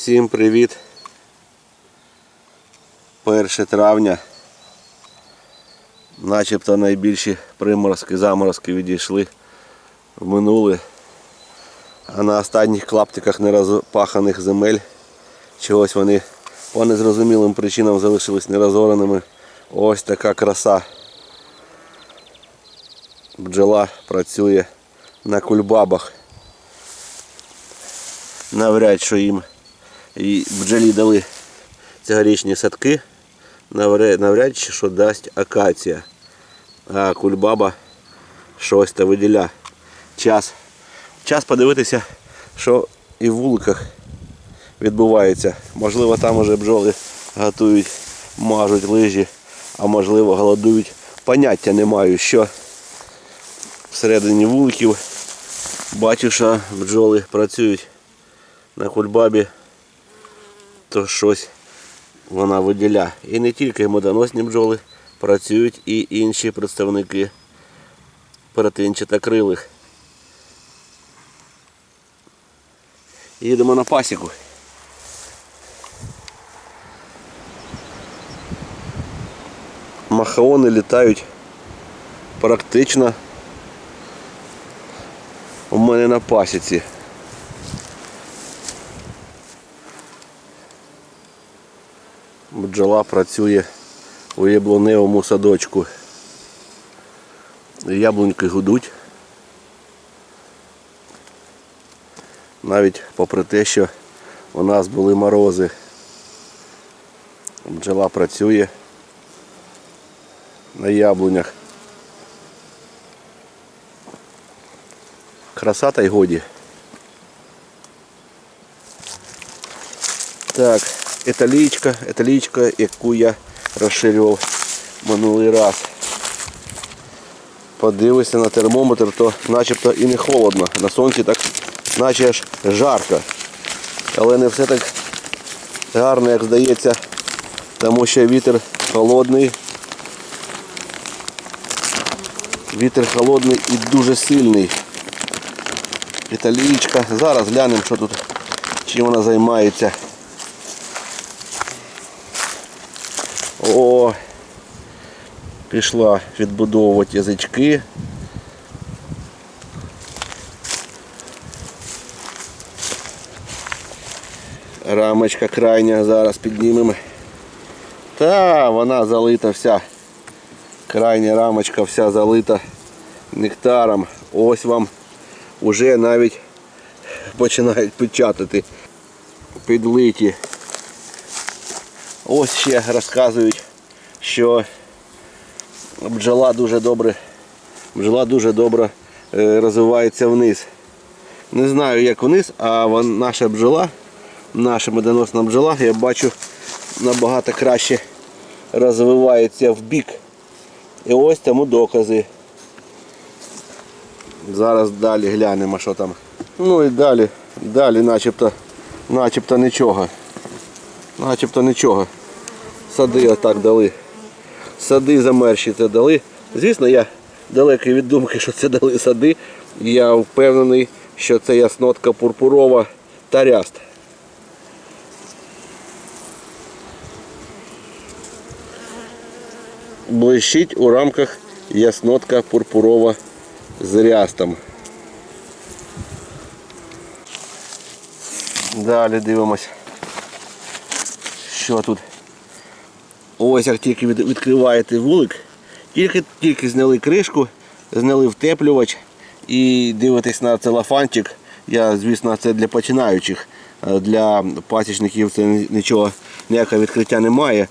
Всім привіт. 1 травня. Начебто найбільші приморозки, заморозки відійшли в минуле. А на останніх клаптиках нерозпаханих земель чогось вони по незрозумілим причинам залишились нерозореними. Ось така краса. Бджола працює на кульбабах. Навряд, що їм і бджолі дали цьогорічні садки, навряд, чи що дасть акація. А кульбаба щось та виділя. Час. Час подивитися, що і в вуликах відбувається. Можливо, там уже бджоли готують, мажуть лижі, а можливо голодують. Поняття не маю, що всередині вуликів. Бачу, що бджоли працюють на кульбабі, то щось вона виділя. І не тільки медоносні бджоли, працюють і інші представники перетинчатокрилих. Їдемо на пасіку. Махаони літають практично у мене на пасіці. Бджола працює у яблуневому садочку. Яблуньки гудуть. Навіть попри те, що у нас були морози. Бджола працює на яблунях. Краса та й годі. Так, еталічка, еталічка, яку я розширював минулий раз. Подивися на термометр, то начебто і не холодно. На сонці так наче аж жарко. Але не все так гарно, як здається, тому що вітер холодний. Вітер холодний і дуже сильний. Італійчка. Зараз глянемо, що тут, чим вона займається. Пішла відбудовувати язички. Рамочка крайня зараз піднімемо. Та вона залита вся. Крайня рамочка вся залита нектаром. Ось вам уже навіть починають печатати підлиті. Ось ще розказують, що бджола дуже добре, бджола дуже добре е, розвивається вниз. Не знаю як вниз, а наша бджола, наша медоносна бджола, я бачу набагато краще розвивається в бік. І ось тому докази. Зараз далі глянемо, що там. Ну і далі, далі начебто, начебто нічого. Начебто нічого. Сади отак дали. Сади замерші це дали. Звісно, я далекий від думки, що це дали сади. Я впевнений, що це яснотка пурпурова та ряст. Блищить у рамках яснотка пурпурова з рястом. Далі дивимось. Що тут? Ось як тільки відкриваєте вулик, тільки, тільки зняли кришку, зняли втеплювач і дивитесь на целофанчик. Я, звісно, це для починаючих. Е, Для пасічників це нічого, ніякого відкриття немає.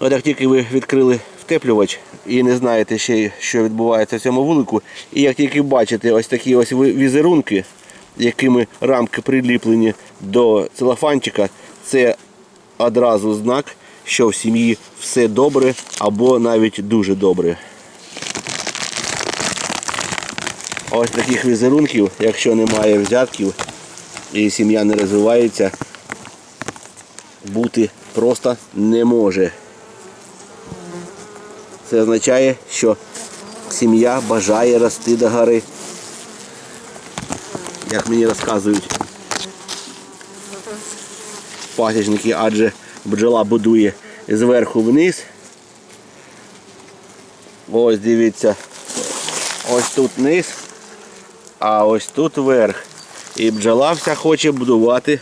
От як тільки ви відкрили втеплювач і не знаєте ще, що відбувається в цьому вулику, і як тільки бачите ось такі ось візерунки, якими рамки приліплені до целофанчика, це одразу знак, що в сім'ї все добре або навіть дуже добре. Ось таких візерунків, якщо немає взятків і сім'я не розвивається, бути просто не може. Це означає, що сім'я бажає рости до гори. Як мені розказують пасічники, адже бджола будує зверху вниз. Ось дивіться, ось тут низ, а ось тут верх. І бджола вся хоче будувати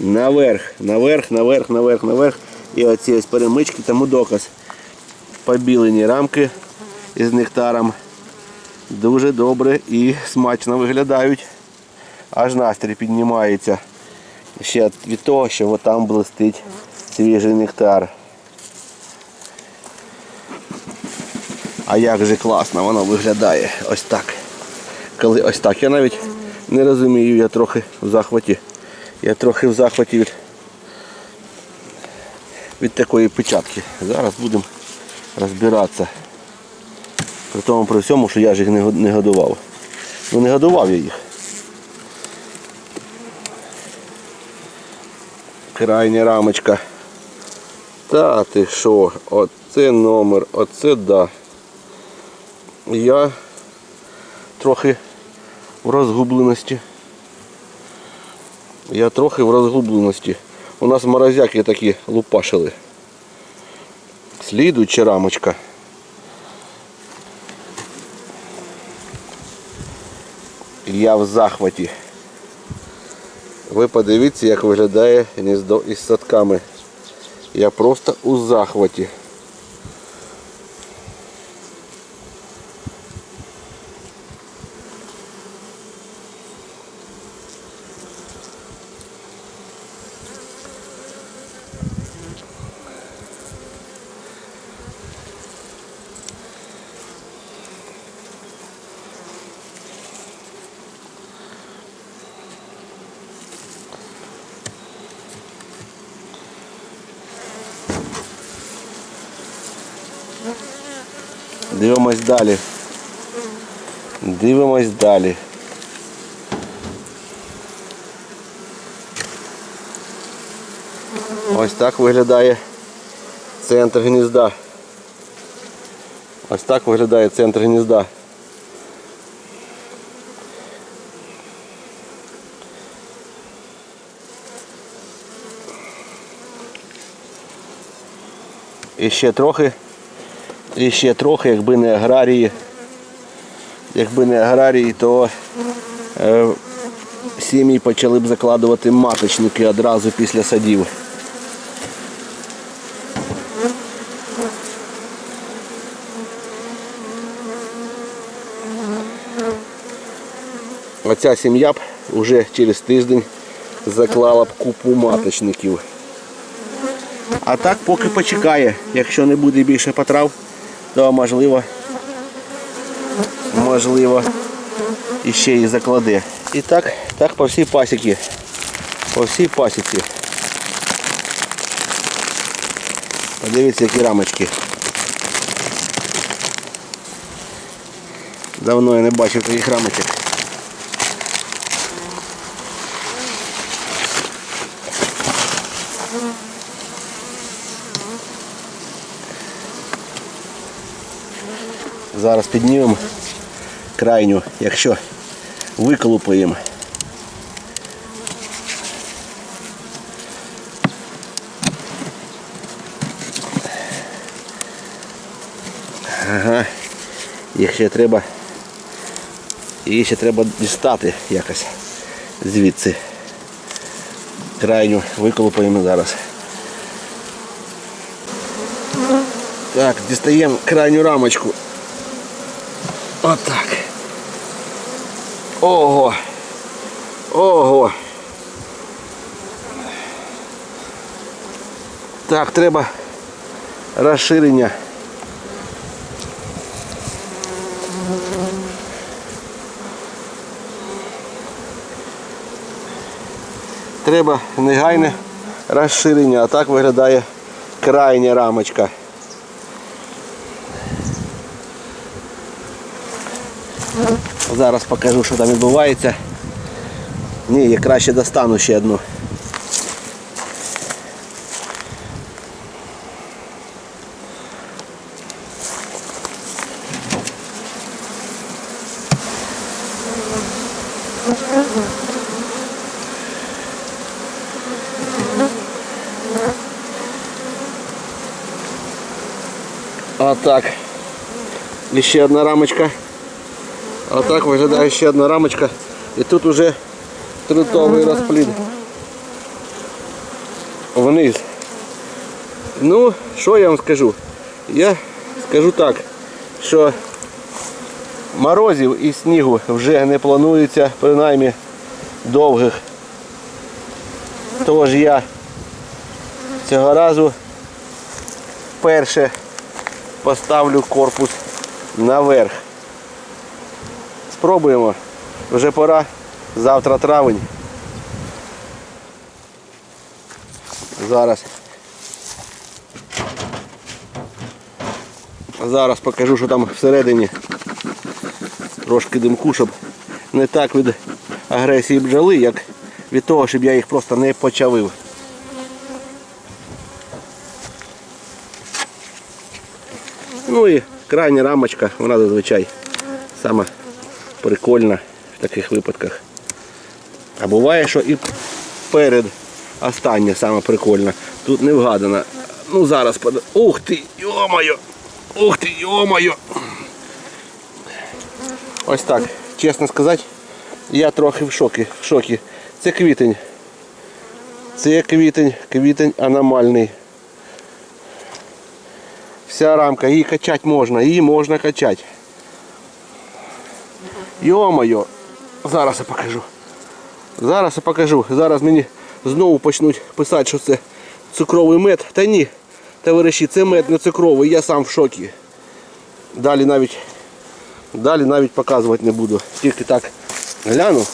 наверх, наверх, наверх, наверх, наверх. І оці ось перемички, тому доказ. Побілені рамки із нектаром дуже добре і смачно виглядають. Аж настрій піднімається. Ще від того, що там блистить свіжий нектар. А як же класно воно виглядає ось так. Коли ось так. Я навіть не розумію, я трохи в захваті. Я трохи в захваті від, від такої печатки. Зараз будемо розбиратися. При тому при всьому, що я ж їх не годував. Ну не годував я їх. Крайня рамочка. Та ти що, оце номер, оце да. Я трохи в розгубленості. Я трохи в розгубленості. У нас морозяки такі лупашили. Слідуюча рамочка. Я в захваті. Ви подивіться, як виглядає гніздо із садками. Я просто у захваті. Дивимось далі. Дивимось далі. Ось так виглядає центр гнізда. Ось так виглядає центр гнізда. І ще трохи І ще трохи, якби не аграрії, якби не аграрії, то е, сім'ї почали б закладувати маточники одразу після садів. Оця сім'я б вже через тиждень заклала б купу маточників. А так поки почекає. Якщо не буде більше потрав, то можливо, можливо, іще і закладе. І так, так по всій пасіці. По всій пасіці. Подивіться, які рамочки. Давно я не бачив таких рамочок. Зараз піднімемо крайню, якщо виколупаємо. Ага. Їх ще треба. Її ще треба дістати якось звідси. Крайню виколупаємо зараз. Так, дістаємо крайню рамочку. Отак. Ого. Ого. Так, треба розширення. Треба негайне розширення, а так виглядає крайня рамочка. Зараз покажу, що там відбувається. Ні, я краще достану ще одну. А так еще одна рамочка. Отак виглядає ще одна рамочка. І тут уже трутовий розплід. Вниз. Ну, що я вам скажу? Я скажу так, що морозів і снігу вже не планується, принаймні довгих. Тож я цього разу перше поставлю корпус наверх. Спробуємо. Вже пора. Завтра травень. Зараз. Зараз покажу, що там всередині. Трошки димку, щоб не так від агресії бджоли, як від того, щоб я їх просто не почавив. Ну і крайня рамочка, вона зазвичай сама прикольна в таких випадках. А буває, що і перед остання сама прикольна. Тут не вгадана. Ну зараз под... Ух ти, йо-моє! Ух ти, йо-моє! Ось так, чесно сказати, я трохи в шокі. В шокі. Це квітень. Це квітень, квітень аномальний. Вся рамка, її качати можна, її можна качати. Йо-моє, зараз я покажу. Зараз я покажу. Зараз мені знову почнуть писати, що це цукровий мед. Та ні, товариші, це мед не цукровий, я сам в шокі. Далі навіть, далі навіть показувати не буду. Тільки так гляну.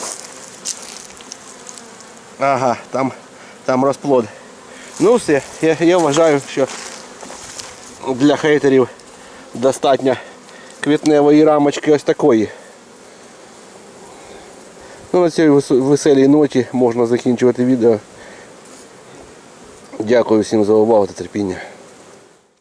Ага, там, там розплод. Ну все, я, я вважаю, що для хейтерів достатньо квітневої рамочки ось такої. На цій веселій ноті можна закінчувати відео. Дякую всім за увагу та терпіння.